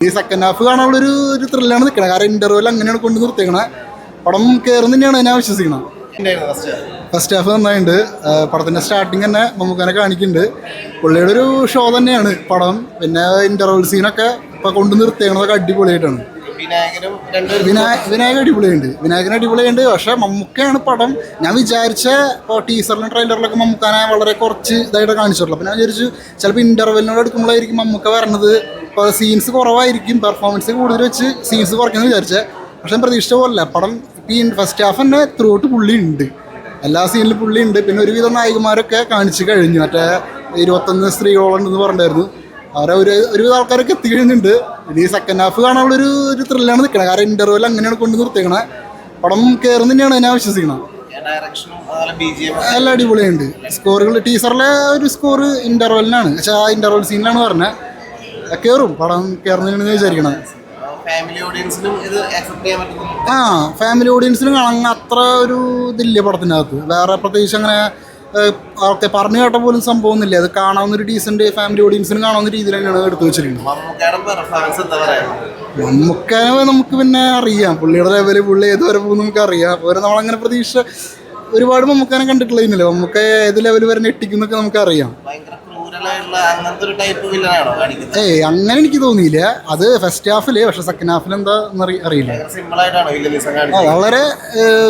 ഈ second half കാണാനുള്ള ഒരു ഒരു ത്രില്ലാണ് നിൽക്കണത് കാരണം ഇന്റർവെൽ അങ്ങനെയാണ് കൊണ്ട് നിർത്തിയേക്കണേ. പടം കയറുന്ന തന്നെയാണ് ഞാൻ വിശ്വസിക്കുന്നത് ഫസ്റ്റ് ഹാഫ് നന്നായിട്ടുണ്ട് പടത്തിന്റെ സ്റ്റാർട്ടിങ് തന്നെ നമുക്കനെ കാണിക്കുന്നുണ്ട് പുള്ളിയുടെ ഒരു ഷോ തന്നെയാണ് പടം. പിന്നെ ഇന്റർവൽ സീനൊക്കെ ഇപ്പൊ കൊണ്ട് നിർത്തിയേക്കണതൊക്കെ അടിപൊളിയായിട്ടാണ്. വിനായകനും രണ്ട് വിനായക വിനായക അടിപൊളിയുണ്ട്. വിനായകൻ അടിപൊളിയുണ്ട്. പക്ഷെ മമ്മൂക്കയാണ് പടം. ഞാൻ വിചാരിച്ച ഇപ്പോൾ ടീസറിലും ട്രെയിലറിലൊക്കെ മമ്മൂക്കാനെ വളരെ കുറച്ച് ഇതായിട്ട് കാണിച്ചിട്ടുള്ളൂ. അപ്പോൾ ഞാൻ വിചാരിച്ചു ചിലപ്പോൾ ഇന്റർവെല്ലിനോട് എടുക്കുമ്പോഴായിരിക്കും മമ്മൂക്ക വരണത്. ഇപ്പോൾ സീൻസ് കുറവായിരിക്കും. പെർഫോമൻസ് കൂടുതൽ വെച്ച് സീൻസ് കുറയ്ക്കുന്നത് വിചാരിച്ചത് പക്ഷെ ഞാൻ പ്രതീക്ഷിച്ച പോലെ പടം ഈ ഫസ്റ്റ് ഹാഫ് തന്നെ ത്രൂട്ട് പുള്ളി ഉണ്ട് എല്ലാ സീനിലും പുള്ളി ഉണ്ട് പിന്നെ ഒരുവിധം നായികമാരൊക്കെ കാണിച്ചു കഴിഞ്ഞു. മറ്റേ ഇരുപത്തൊന്ന് സ്ത്രീകളുണ്ടെന്ന് പറഞ്ഞിട്ടുണ്ടായിരുന്നു. അവരെ ഒരു ഒരുവിധ ആൾക്കാരൊക്കെ എത്തിക്കഴിഞ്ഞിട്ടുണ്ട്. ഇനി സെക്കൻഡ് ഹാഫ് കാണാനുള്ള ഒരു ത്രില്ലാണ് നിൽക്കണത് കാരണം ഇന്റർവെൽ അങ്ങനെയാണ് കൊണ്ട് നിർത്തിയേക്കണേ. പടം കയറുന്ന തന്നെയാണ് ഞാൻ വിശ്വസിക്കുന്നത് എം എല്ലാം അടിപൊളിയുണ്ട്. സ്കോറുകൾ ടീച്ചറിലെ ഒരു സ്കോർ ഇന്റർവെല്ലിനാണ് പക്ഷെ ആ ഇന്റർവെൽ സീനിലാണ് പറഞ്ഞത് കയറും പടം കയറുന്നതിനാണ് വിചാരിക്കണത് ആ ഫാമിലി ഓഡിയൻസിനും കാണാൻ അത്ര ഒരു ഇതില്ല പടത്തിനകത്ത്. വേറെ പ്രത്യേകിച്ച് അങ്ങനെ ഓക്കെ പറഞ്ഞു കേട്ട പോലും സംഭവമൊന്നുമില്ല. അത് കാണാവുന്ന ഒരു ഡീസന്റ് ഫാമിലി ഓഡിയൻസിന് കാണാവുന്ന രീതിയിൽ തന്നെയാണ് എടുത്തു വെച്ചിരിക്കുന്നത്. നമുക്ക് നമുക്ക് പിന്നെ അറിയാം. പുള്ളിയുടെ ലെവൽ പുള്ളി ഏതുവരെ പോകും നമുക്ക് അറിയാം. അതുപോലെ നമ്മളങ്ങനെ പ്രതീക്ഷ ഒരുപാട് മമ്മൂക്കാനെ കണ്ടിട്ടില്ല നമുക്ക് ഏത് ലെവൽ വരെ ഞെട്ടിക്കുന്നൊക്കെ നമുക്ക് ഏയ് അങ്ങനെ എനിക്ക് തോന്നിയില്ല. അത് ഫസ്റ്റ് ഹാഫിൽ പക്ഷെ സെക്കൻഡ് ഹാഫിൽ എന്താ അറിയില്ല. വളരെ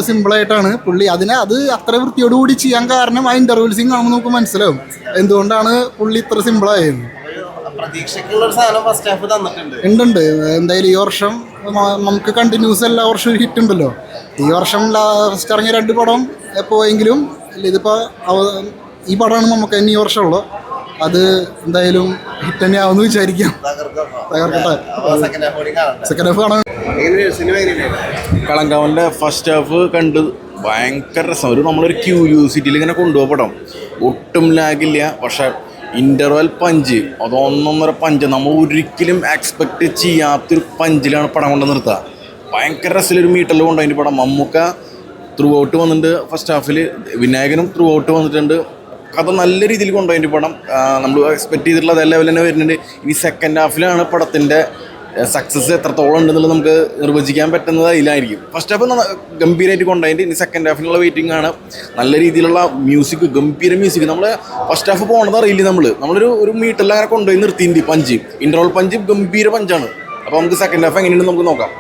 സിമ്പിളായിട്ടാണ് പുള്ളി അതിനെ അത് അത്ര വൃത്തിയോടുകൂടി ചെയ്യാൻ കാരണം ആ ഇന്റർവ്യൂ സീൻ കാണുമ്പോൾ നമുക്ക് മനസ്സിലാവും. എന്തുകൊണ്ടാണ് പുള്ളി ഇത്ര സിമ്പിളായത് ഒരു ഉണ്ട് ഫസ്റ്റ് ഉണ്ടുണ്ട് എന്തായാലും ഈ വർഷം നമുക്ക് കണ്ടിന്യൂസ് എല്ലാ വർഷവും ഹിറ്റ് ഉണ്ടല്ലോ. ഈ വർഷം ലാസ്റ്റ് ഇറങ്ങിയ രണ്ട് പടം പോയെങ്കിലും ഇതിപ്പോൾ ഈ പടമാണ് നമുക്ക് ഇനി ഈ വർഷമുള്ളത്. അത് എന്തായാലും ഹിറ്റ് തന്നെ ആവുമെന്ന് വിചാരിക്കാം. തകർക്കട്ടെ. സെക്കൻഡ് ഹാഫ് കാണാം. കാണാൻ കളങ്കാവന്റെ ഫസ്റ്റ് ഹാഫ് കണ്ട് ഭയങ്കര രസം. ഒരു നമ്മളൊരു ക്യൂരിയോസിറ്റിയിൽ ഇങ്ങനെ കൊണ്ടുപോകപ്പെടാം ഒട്ടും ലാഗില്ല പക്ഷെ ഇന്റർവെൽ പഞ്ച്. അത് ഒന്നൊന്നര പഞ്ച്. നമ്മൾ ഒരിക്കലും എക്സ്പെക്റ്റ് ചെയ്യാത്തൊരു പഞ്ചിലാണ് പടം കൊണ്ട് നിർത്തുക. ഭയങ്കര രസത്തിലൊരു മീറ്ററിൽ കൊണ്ടുപോയി പടം. മമ്മൂക്ക ത്രൂ ഔട്ട് വന്നിട്ടുണ്ട് ഫസ്റ്റ് ഹാഫിൽ വിനായകനും ത്രൂ ഔട്ട് വന്നിട്ടുണ്ട്. കഥ നല്ല രീതിയിൽ കൊണ്ടുപോയി പടം നമ്മൾ എക്സ്പെക്ട് ചെയ്തിട്ടുള്ള അതേ ലെവൽ തന്നെ വരുന്നുണ്ട്. ഇനി സെക്കൻഡ് ഹാഫിലാണ് പടത്തിന്റെ സക്സസ് എത്രത്തോളം ഉണ്ടെന്നുള്ളത് നമുക്ക് നിർവചിക്കാൻ പറ്റുന്നത് അതിലായിരിക്കും. ഫസ്റ്റ് ഹാഫ് ഗംഭീരമായിട്ട് കൊണ്ടുപോയിട്ട് ഇനി സെക്കൻഡ് ഹാഫിനുള്ള വെയിറ്റിംഗ് ആണ്. നല്ല രീതിയിലുള്ള മ്യൂസിക് ഗംഭീര മ്യൂസിക് നമ്മൾ ഫസ്റ്റ് ഹാഫ് പോകണത് അറിയില്ല നമ്മൾ നമ്മളൊരു ഒരു മീറ്ററിൽ അങ്ങനെ കൊണ്ടുപോയി നിർത്തിയിട്ടുണ്ട് പഞ്ച് ഇന്റർവൽ പഞ്ച് ഗംഭീര പഞ്ചാണ് അപ്പോൾ നമുക്ക് സെക്കൻഡ് ഹാഫ് എങ്ങനെയുണ്ടെന്ന് നമുക്ക് നോക്കാം.